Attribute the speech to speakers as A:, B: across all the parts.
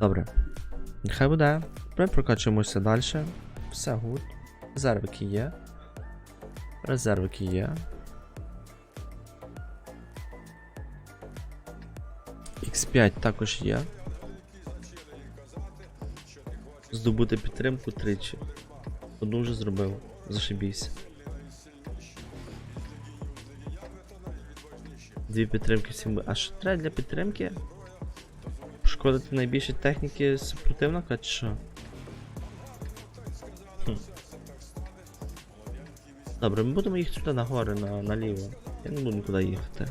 A: Добре. Нехай буде. Ми прокачуємося далі. Все гуд. Резервики є. Резервики є. X5 також є. Здобути підтримку тричі. Одну вже зробив. Зашибісь. Дві підтримки всім. А що треба для підтримки? Шкодити найбільше техніки супротивника чи що? Добре, ми будемо їхати туди нагори, на, наліво. Я не буду нікуди їхати.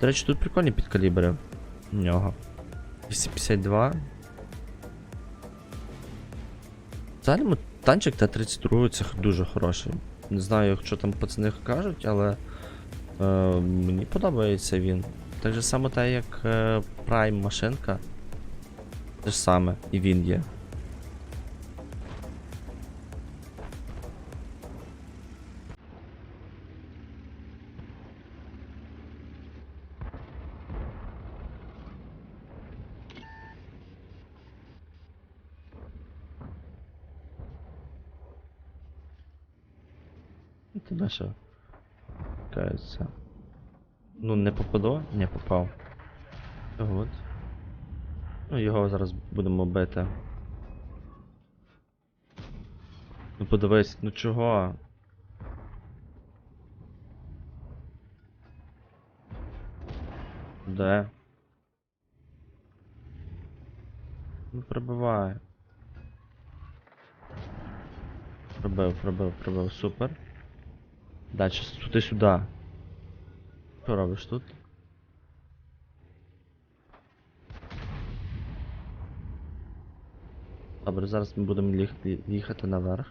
A: До речі, тут прикольні підкалібри у нього. 252. Взагалі танчик Т-32 це дуже хороший. Не знаю, що там пацани кажуть, але е, мені подобається він. Так же само те, як е, Prime машинка. Те ж саме, і він є. Тебе що? Кається. Ну, не попаду? Не попав. От. Ну, його зараз будемо бити. Ну подивись, ну чого? Де? Ну пробивай. Пробив, пробив, пробив, супер. Дальше туди сюди. Що робиш тут? Добре, зараз ми будемо їхати, їхати наверх.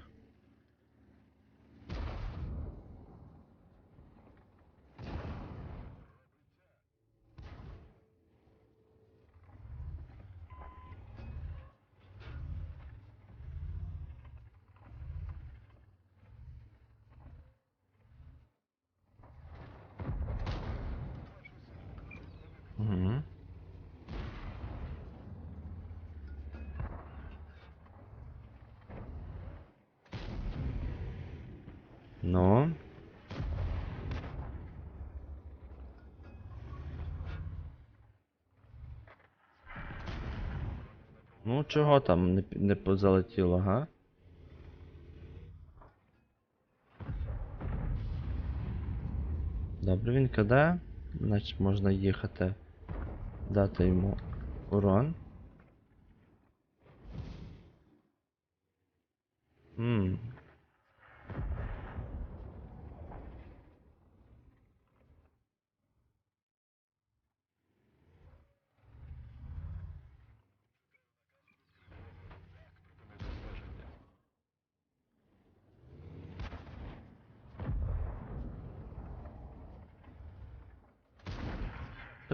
A: Ну. Ну, чого там не, не позалетіло, га? Добре, він киде. Значить можна їхати. Дати йому урон. Ммм.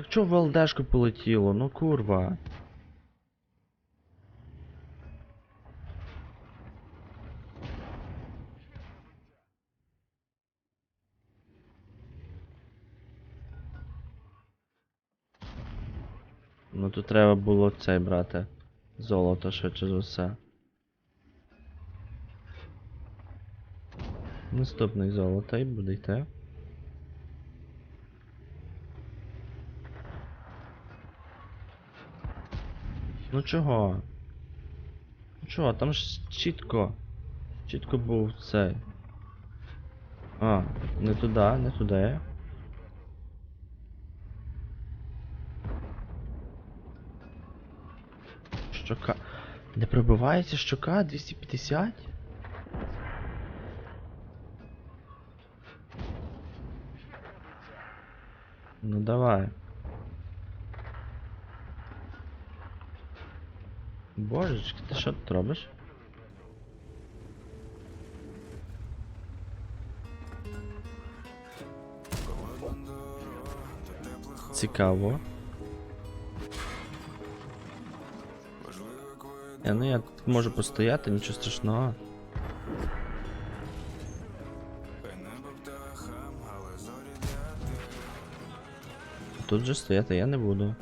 A: Так чо в ЛДшку полетіло? Ну курва. Ну тут треба було цей брати. Золото швидше за все. Наступний золото і буде йти. Ну чого? Ну чого, там ж чітко. Чітко був цей. А, не туди, не туди. Щока. Не пробивається щока 250? Ну давай. Божечки, ти що тут робиш? Цікаво. Я, ну я тут можу постояти, нічого страшного. Тут же стояти я не буду.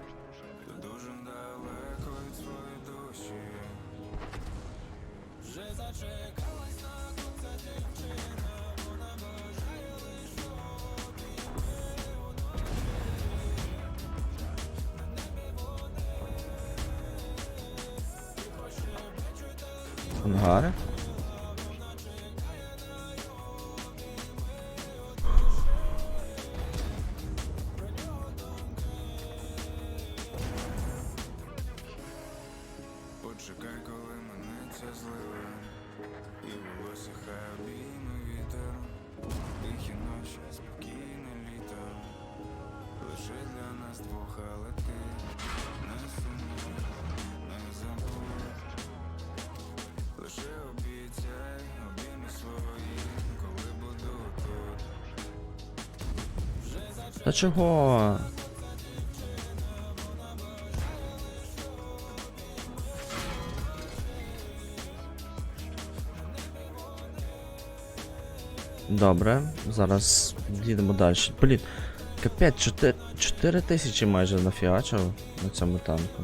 A: Ангари? Та чого? Добре, зараз їдемо далі. Блін, капець, 4, 4 тисячі майже нафігачив на цьому танку.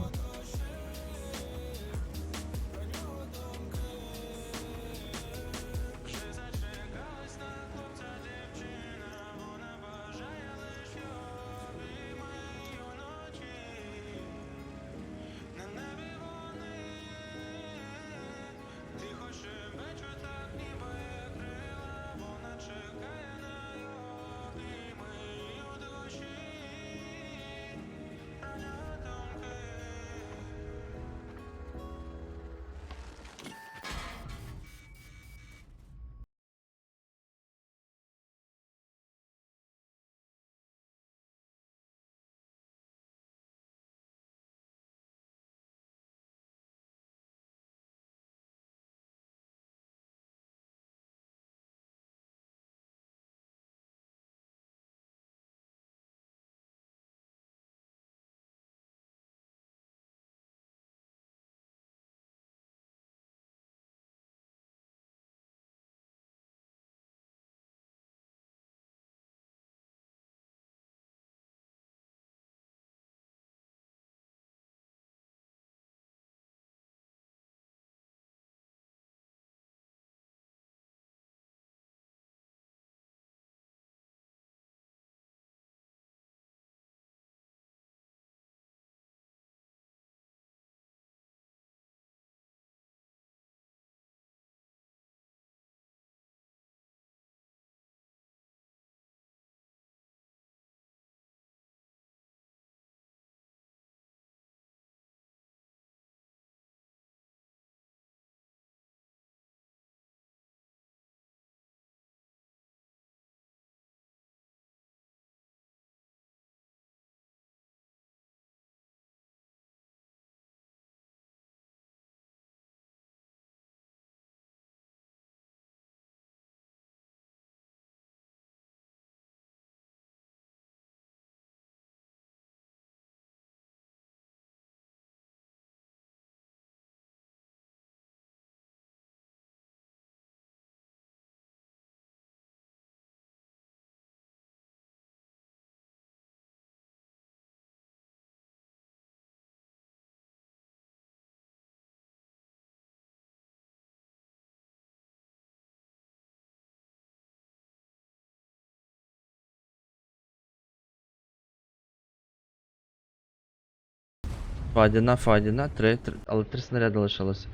A: Фадіна, Фадіна, три, три, але три снаряди лишилося.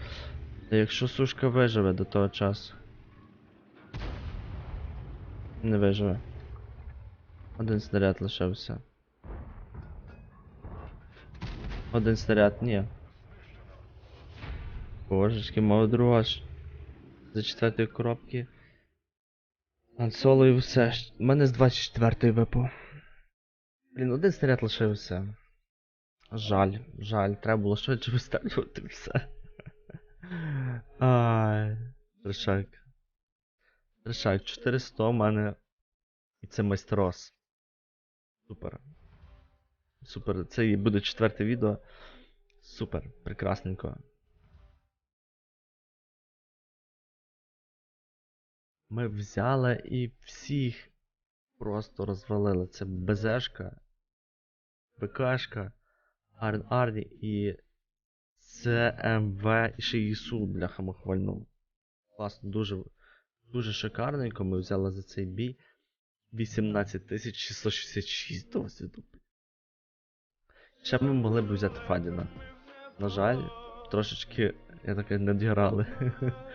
A: Та якщо сушка виживе до того часу. Не виживе. Один снаряд лишився. Один снаряд, ні. Божечки, мого друга ж. За четвертої коробки. Ансоло і все. У мене з 24-ї випав. Блін, один снаряд лишився. Жаль, жаль, треба було швидше вистрілювати все. Ай, Трешак. Трешак, 400 у мене. І це майстерос. Супер. Супер. Це і буде четверте відео. Супер, прекрасненько. Ми взяли і всіх просто розвалили. Це БЗшка, БКшка, Арні і ще ІСУ, бляха махвальнув. Класно, дуже, дуже шикарненько. Ми взяли за цей бій 18666 досвіду. Ще ми могли б взяти Фадіна. На жаль, трошечки, я таке, не діграли.